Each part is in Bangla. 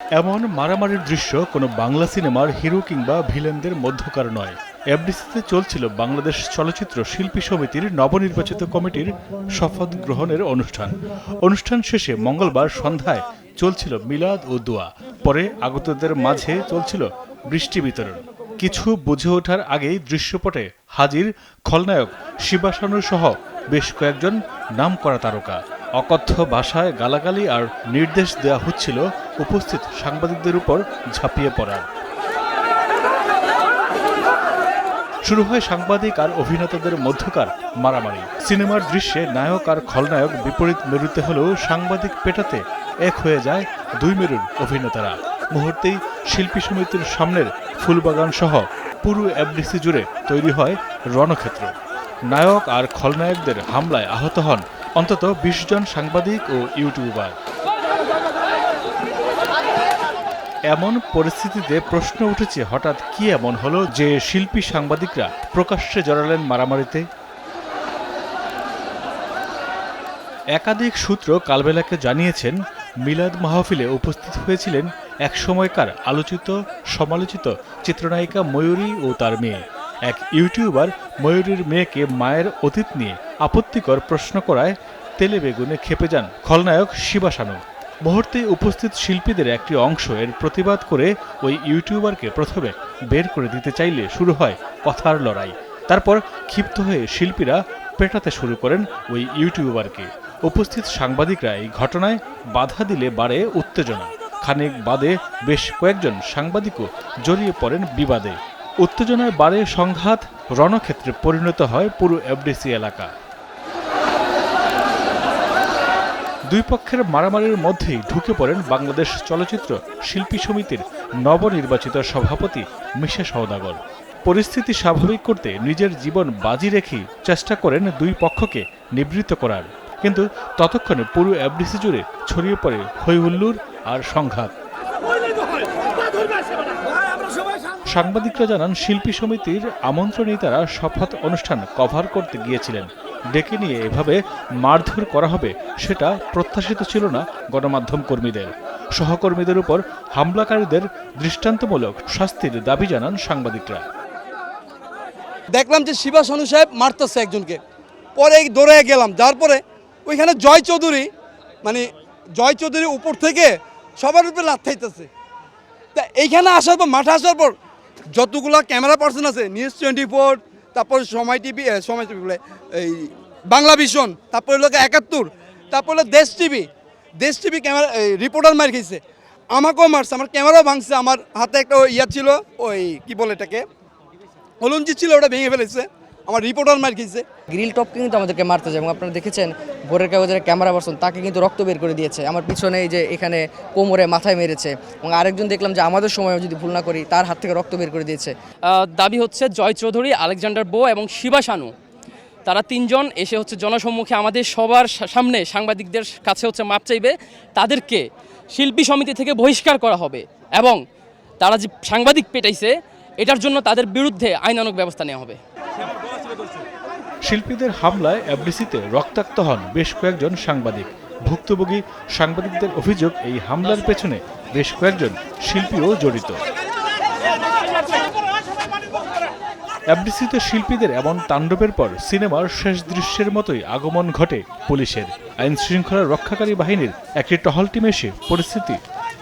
এমন মারামারির দৃশ্য কোনো বাংলা সিনেমার হিরো কিংবা ভিলেনদের মধ্যকার নয়। এফডিসিতে চলছিল বাংলাদেশ চলচ্চিত্র শিল্পী সমিতির নবনির্বাচিত কমিটির শপথ গ্রহণের অনুষ্ঠান। অনুষ্ঠান শেষে মঙ্গলবার সন্ধ্যায় চলছিল মিলাদ ও দোয়া। পরে আগতদের মাঝে চলছিল বৃষ্টি বিতরণ। কিছু বুঝে ওঠার আগেই দৃশ্যপটে হাজির খলনায়ক শিবাসানু সহ বেশ কয়েকজন নামকরা তারকা। অকথ্য ভাষায় গালাগালি আর নির্দেশ দেওয়া হচ্ছিল উপস্থিত সাংবাদিকদের উপর ঝাঁপিয়ে পড়ার শুরু হয় সাংবাদিক আর অভিনেতাদের মধ্যকার মারামারি। সিনেমার দৃশ্যে নায়ক আর খলনায়ক বিপরীত মেরুতে হলেও সাংবাদিক পেটাতে এক হয়ে যায় দুই মেরুর অভিনেতারা। মুহূর্তেই শিল্পী সমিতির সামনের ফুলবাগান সহ পুরো এফডিসি জুড়ে তৈরি হয় রণক্ষেত্র। নায়ক আর খলনায়কদের হামলায় আহত হন অন্তত বিশ জন সাংবাদিক ও ইউটিউবার। এমন পরিস্থিতিতে প্রশ্ন উঠেছে, হঠাৎ কি এমন হলো যে শিল্পী সাংবাদিকরা প্রকাশ্যে জড়ালেন মারামারিতে? একাধিক সূত্র কালবেলাকে জানিয়েছেন, মিলাদ মাহফিলে উপস্থিত হয়েছিলেন এক সময়কার আলোচিত, সমালোচিত চিত্রনায়িকা ময়ূরী ও তার মেয়ে। এক ইউটিউবার ময়ূরীর মেয়েকে মায়ের অতীত নিয়ে আপত্তিকর প্রশ্ন করায় তেলে বেগুনে খেপে যান খলনায়ক শিবাসানু মুহূর্তে উপস্থিত শিল্পীদের একটি অংশ এর প্রতিবাদ করে ওই ইউটিউবারকে প্রথমে বের করে দিতে চাইলে শুরু হয় কথার লড়াই। তারপর ক্ষিপ্ত হয়ে শিল্পীরা পেটাতে শুরু করেন ওই ইউটিউবারকে। উপস্থিত সাংবাদিকরা এই ঘটনায় বাধা দিলে বাড়ে উত্তেজনা। খানিক বাদে বেশ কয়েকজন সাংবাদিকও জড়িয়ে পড়েন বিবাদে। উত্তেজনায় বাড়ে সংঘাত রণক্ষেত্রে পরিণত হয় পুরো এফডিসি এলাকা। দুই পক্ষের মারামারির মধ্যেই ঢুকে পড়েন বাংলাদেশ চলচ্চিত্র শিল্পী সমিতির নবনির্বাচিত সভাপতি মিশা সওদাগর। পরিস্থিতি স্বাভাবিক করতে নিজের জীবন বাজি রেখেই চেষ্টা করেন দুই পক্ষকে নিবৃত্ত করার। কিন্তু ততক্ষণে পুরো এফডিসি জুড়ে ছড়িয়ে পড়ে হৈহুল্লুর আর সংঘাত। সাংবাদিকরা জানান, শিল্পী সমিতির আমন্ত্রণেই তারা শপথ অনুষ্ঠান কভার করতে গিয়েছিলেন। ডেকে নিয়ে এভাবে মারধর করা হবে সেটা প্রত্যাশিত ছিল না গণমাধ্যম কর্মীদের। সহকর্মীদের উপর হামলাকারীদের দৃষ্টান্তমূলক শাস্তির দাবি জানান সাংবাদিকরা। দেখলাম যে শিবা সানু সাহেব মারতেছে একজনকে। পরে দৌড়ে গেলাম যার পরে ওইখানে জয় চৌধুরী মানে জয় চৌধুরী উপর থেকে সবার উপরে লাথ খাইতেছে তা এইখানে আসার পর, মাঠে আসার পর যতগুলো ক্যামেরা পার্সন আছে, নিউজ টোয়েন্টি ফোর, তারপর সময় টিভি সময় টিভি বলে, এই বাংলা ভিশন, তারপর হলো একাত্তর, তারপর হলো দেশ টিভি দেশ টিভি ক্যামেরা রিপোর্টার মার খেয়েছে। আমাকেও মারছে, আমার ক্যামেরাও ভাঙছে, আমার হাতে একটা ইয়া ছিল, ওই কি বলে এটাকে হলুঞ্জি ছিল, ওটা ভেঙে ফেলেছে। আমার রিপোর্টার মার খেয়েছে। গ্রিল টপ কিন্তু আমাদেরকে মারতে যায় এবং আপনারা দেখেছেন ভোরের কাগজের ক্যামেরা পার্সন তাকে কিন্তু রক্ত বের করে দিয়েছে। আমার পিছনে এই যে এখানে কোমরে মাথায় মেরেছে এবং আরেকজন দেখলাম যে আমাদের সময় যদি ভুল না করি তার হাত থেকে রক্ত বের করে দিয়েছে। দাবি হচ্ছে জয় চৌধুরী আলেকজান্ডার বো এবং শিবা শানু। তারা তিনজন এসে হচ্ছে জনসম্মুখে আমাদের সবার সা- সামনে সাংবাদিকদের কাছে হচ্ছে মাপ চাইবে তাদেরকে শিল্পী সমিতি থেকে বহিষ্কার করা হবে এবং তারা যে সাংবাদিক পেটাইছে এটার জন্য তাদের বিরুদ্ধে আইনানুগ ব্যবস্থা নেওয়া হবে। শিল্পীদের হামলায় এফডিসিতে রক্তাক্ত হন বেশ কয়েকজন সাংবাদিক। ভুক্তভোগী সাংবাদিকদের অভিযোগ, এই হামলার পেছনে বেশ কয়েকজন শিল্পীও জড়িত। এফডিসিতে শিল্পীদের এমন তাণ্ডবের পর সিনেমার শেষ দৃশ্যের মতোই আগমন ঘটে পুলিশের। আইন শৃঙ্খলা রক্ষাকারী বাহিনীর একটি টহল টিম এসে পরিস্থিতি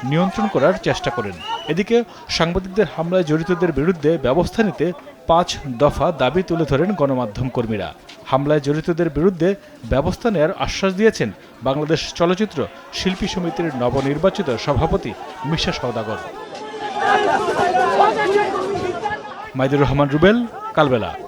নিয়ন্ত্রণ করার চেষ্টা করেন। এদিকে সাংবাদিকদের হামলায় জড়িতদের বিরুদ্ধে ব্যবস্থা নিতে পাঁচ দফা দাবি তুলে ধরেন গণমাধ্যম কর্মীরা। হামলায় জড়িতদের বিরুদ্ধে ব্যবস্থা নেয়ার আশ্বাস দিয়েছেন বাংলাদেশ চলচ্চিত্র শিল্পী সমিতির নবনির্বাচিত সভাপতি মিশা সওদাগর। মাইদুর রহমান, রুবেল, কালবেলা।